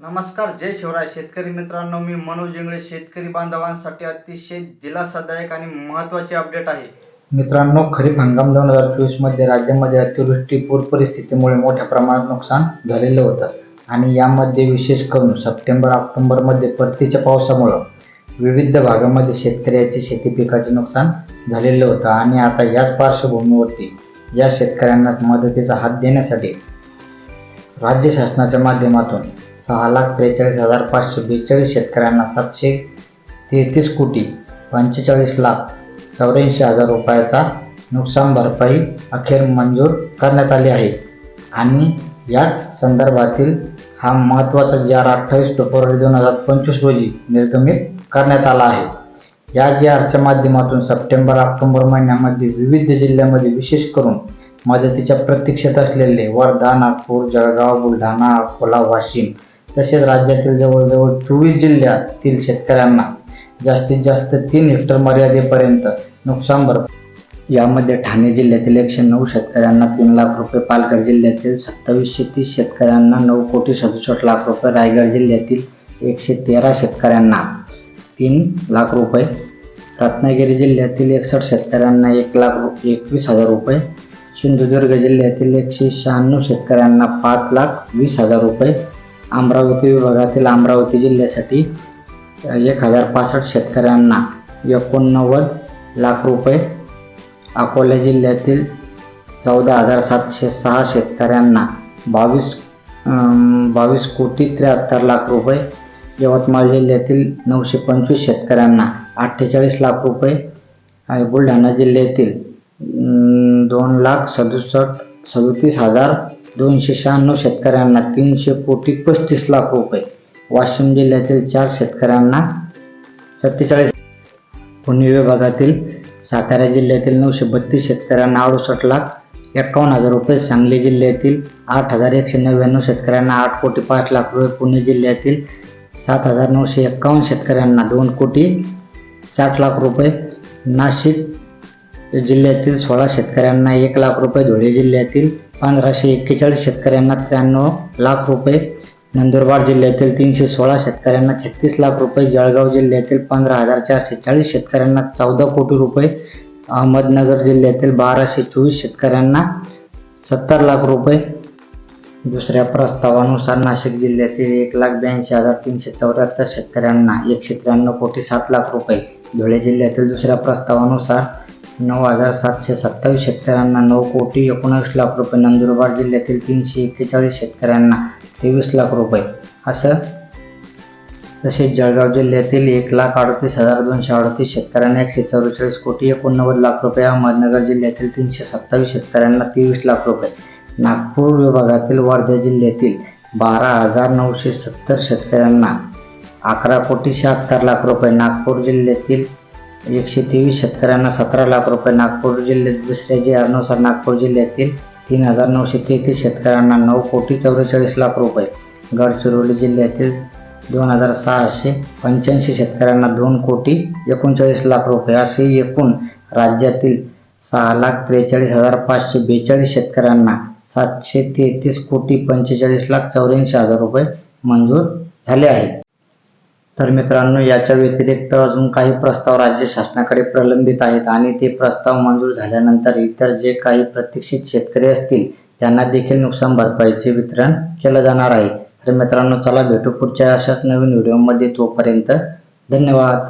नमस्कार जय शिवराय. शेतकरी मित्रांनो मी मनोज इंगळे शेतकरी बांधवांसाठी अतिशय दिलासादायक आणि महत्त्वाचे अपडेट आहे. मित्रांनो खरीप हंगाम दोन हजार चोवीसमध्ये राज्यामध्ये अतिवृष्टी पूर परिस्थितीमुळे मोठ्या प्रमाणात नुकसान झालेलं होतं. आणि यामध्ये विशेष करून सप्टेंबर ऑक्टोबरमध्ये परतीच्या पावसामुळं विविध भागामध्ये शेतकऱ्याचे शेती पिकाचे नुकसान झालेलं होतं. आणि आता याच पार्श्वभूमीवरती या शेतकऱ्यांना मदतीचा हात देण्यासाठी राज्य शासनाच्या माध्यमातून सहा लाख त्रेचाळीस हजार पाचशे बेचाळीस शेतकऱ्यांना सातशे तेहतीस कोटी पंचेचाळीस लाख चौऱ्याऐंशी हजार रुपयाचा नुकसान भरपाई अखेर मंजूर करण्यात आली आहे. आणि याच संदर्भातील हा महत्त्वाचा जी आर अठ्ठावीस फेब्रुवारी दोन हजार पंचवीस रोजी निर्गमित करण्यात आला आहे. या जी आरच्या माध्यमातून सप्टेंबर ऑक्टोबर महिन्यामध्ये विविध जिल्ह्यामध्ये विशेष करून मदतीच्या प्रतीक्षेत असलेले वर्धा नागपूर जळगाव बुलढाणा अकोला वाशिम तसेच राज्यातील जवळजवळ चोवीस जिल्ह्यातील शेतकऱ्यांना जास्तीत जास्त तीन हेक्टर मर्यादेपर्यंत नुकसान भरपाई यामध्ये ठाणे जिल्ह्यातील एकशे नऊ शेतकऱ्यांना तीन लाख रुपये पालघर जिल्ह्यातील सत्तावीसशे तीस शेतकऱ्यांना नऊ कोटी सदुसष्ट लाख रुपये रायगड जिल्ह्यातील एकशे तेरा शेतकऱ्यांना तीन लाख रुपये रत्नागिरी जिल्ह्यातील एकसष्ट शेतकऱ्यांना एक लाख रु एकवीस हजार रुपये सिंधुदुर्ग जिल्ह्यातील एकशे शहाण्णव शेतकऱ्यांना पाच लाख वीस हजार रुपये अमरावती विभागातील अमरावती जिल्ह्यासाठी एक हजार पासष्ट शेतकऱ्यांना एकोणनव्वद लाख रुपये अकोला जिल्ह्यातील चौदा हजार सातशे सहा शेतकऱ्यांना बावीस बावीस कोटी त्र्याहत्तर लाख रुपये यवतमाळ जिल्ह्यातील नऊशे पंचवीस शेतकऱ्यांना अठ्ठेचाळीस लाख रुपये बुलढाणा जिल्ह्यातील दोन लाख सदुसष्ट सदतीस हजार दोनशे शहाण्णव शेतकऱ्यांना तीनशे कोटी पस्तीस लाख रुपये. वाशिम जिल्ह्यातील चार शेतकऱ्यांना सत्तेचाळीस पुणे विभागातील सातारा जिल्ह्यातील नऊशे बत्तीस शेतकऱ्यांना अडुसष्ट लाख एकावन्न हजार रुपये सांगली जिल्ह्यातील आठ हजार एकशे नव्याण्णव शेतकऱ्यांना आठ कोटी पाच लाख रुपये पुणे जिल्ह्यातील सात हजार नऊशे एक्कावन्न शेतकऱ्यांना दोन कोटी साठ लाख रुपये नाशिक जिल्ह्यातील सोळा शेतकऱ्यांना एक लाख रुपये धुळे जिल्ह्यातील पंधराशे एक्केचाळीस शेतकऱ्यांना त्र्याण्णव लाख रुपये नंदुरबार जिल्ह्यातील तीनशे सोळा शेतकऱ्यांना छत्तीस लाख रुपये जळगाव जिल्ह्यातील पंधरा हजार चारशे चाळीस शेतकऱ्यांना चौदा कोटी रुपये अहमदनगर जिल्ह्यातील बाराशे चोवीस शेतकऱ्यांना सत्तर लाख रुपये. दुसऱ्या प्रस्तावानुसार नाशिक जिल्ह्यातील एक लाख ब्याऐंशी हजार तीनशे चौऱ्याहत्तर शेतकऱ्यांना एकशे त्र्याण्णव कोटी सात लाख रुपये. धुळे जिल्ह्यातील दुसऱ्या प्रस्तावानुसार नऊ हजार सातशे सत्तावीस शेतकऱ्यांना नऊ कोटी एकोणावीस लाख रुपये नंदुरबार जिल्ह्यातील तीनशे एक्केचाळीस शेतकऱ्यांना तेवीस लाख रुपये. असं तसेच जळगाव जिल्ह्यातील एक लाख अडतीस हजार दोनशे अडतीस शेतकऱ्यांना एकशे चौवेचाळीस कोटी एकोणनव्वद लाख रुपये अहमदनगर जिल्ह्यातील तीनशे सत्तावीस शेतकऱ्यांना तेवीस लाख रुपये. नागपूर विभागातील वर्धा जिल्ह्यातील बारा हजार नऊशे सत्तर शेतकऱ्यांना अकरा कोटी शहात्तर लाख रुपये. नागपूर जिल्ह्यातील एकशे तेवीस शेतकऱ्यांना सतरा लाख रुपये नागपूर जिल्ह्यात दुसऱ्या जिल्ह्यानुसार नागपूर जिल्ह्यातील तीन हजार नऊशे तेहतीस शेतकऱ्यांना नऊ कोटी चौवेचाळीस लाख रुपये. गडचिरोली जिल्ह्यातील दोन हजार सहाशे पंच्याऐंशी शेतकऱ्यांना दोन कोटी एकोणचाळीस लाख रुपये. असे एकूण राज्यातील सहा लाख त्रेचाळीस हजार पाचशे बेचाळीस शेतकऱ्यांना सातशे तेहतीस कोटी पंचेचाळीस लाख चौऱ्याऐंशी हजार रुपये मंजूर झाले आहेत तर मित्रांनो याच्या व्यतिरिक्त अजून काही प्रस्ताव राज्य शासनाकडे प्रलंबित आहेत आणि ते प्रस्ताव मंजूर झाल्यानंतर इतर जे काही प्रतीक्षित शेतकरी असतील त्यांना देखील नुकसान भरपाईचे वितरण केलं जाणार आहे. तर मित्रांनो चला भेटू पुढच्या अशाच नवीन व्हिडिओमध्ये. तोपर्यंत धन्यवाद.